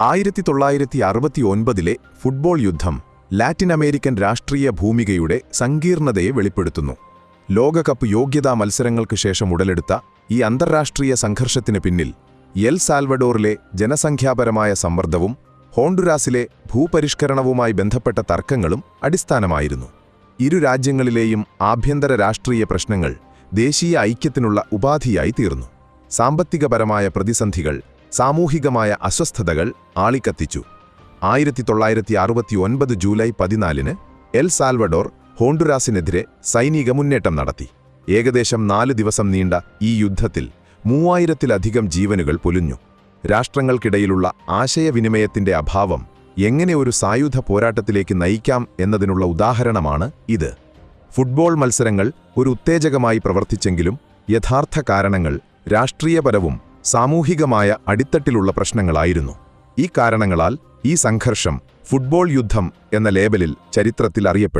ആയിരത്തി തൊള്ളായിരത്തി അറുപത്തി ഒൻപതിലെ ഫുട്ബോൾ യുദ്ധം ലാറ്റിൻ അമേരിക്കൻ രാഷ്ട്രീയ ഭൂമികയുടെ സങ്കീർണതയെ വെളിപ്പെടുത്തുന്നു. ലോകകപ്പ് യോഗ്യതാ മത്സരങ്ങൾക്ക് ശേഷം ഉടലെടുത്ത ഈ അന്താരാഷ്ട്രീയ സംഘർഷത്തിന് പിന്നിൽ എൽ സാൽവഡോറിലെ ജനസംഖ്യാപരമായ സമ്മർദ്ദവും ഹോണ്ടുരാസിലെ ഭൂപരിഷ്കരണവുമായി ബന്ധപ്പെട്ട തർക്കങ്ങളും അടിസ്ഥാനമായിരുന്നു. ഇരു രാജ്യങ്ങളിലെയും ആഭ്യന്തര രാഷ്ട്രീയ പ്രശ്നങ്ങൾ ദേശീയ ഐക്യത്തിനുള്ള ഉപാധിയായി തീർന്നു. സാമ്പത്തികപരമായ പ്രതിസന്ധികൾ സാമൂഹികമായ അസ്വസ്ഥതകൾ ആളിക്കത്തിച്ചു. ആയിരത്തി തൊള്ളായിരത്തി അറുപത്തി ഒൻപത് ജൂലൈ പതിനാലിന് എൽ സാൽവഡോർ ഹോണ്ടുരാസിനെതിരെ സൈനിക മുന്നേറ്റം നടത്തി. ഏകദേശം നാല് ദിവസം നീണ്ട ഈ യുദ്ധത്തിൽ മൂവായിരത്തിലധികം ജീവനുകൾ പൊലിഞ്ഞു. രാഷ്ട്രങ്ങൾക്കിടയിലുള്ള ആശയവിനിമയത്തിന്റെ അഭാവം എങ്ങനെ ഒരു സായുധ പോരാട്ടത്തിലേക്ക് നയിക്കാം എന്നതിനുള്ള ഉദാഹരണമാണ് ഇത്. ഫുട്ബോൾ മത്സരങ്ങൾ ഒരു ഉത്തേജകമായി പ്രവർത്തിച്ചെങ്കിലും യഥാർത്ഥ കാരണങ്ങൾ രാഷ്ട്രീയപരവും സാമൂഹികമായ അടിത്തട്ടിലുള്ള പ്രശ്നങ്ങളായിരുന്നു. ഈ കാരണങ്ങളാൽ ഈ സംഘർഷം ഫുട്ബോൾ യുദ്ധം എന്ന ലേബലിൽ ചരിത്രത്തിൽ അറിയപ്പെട്ടു.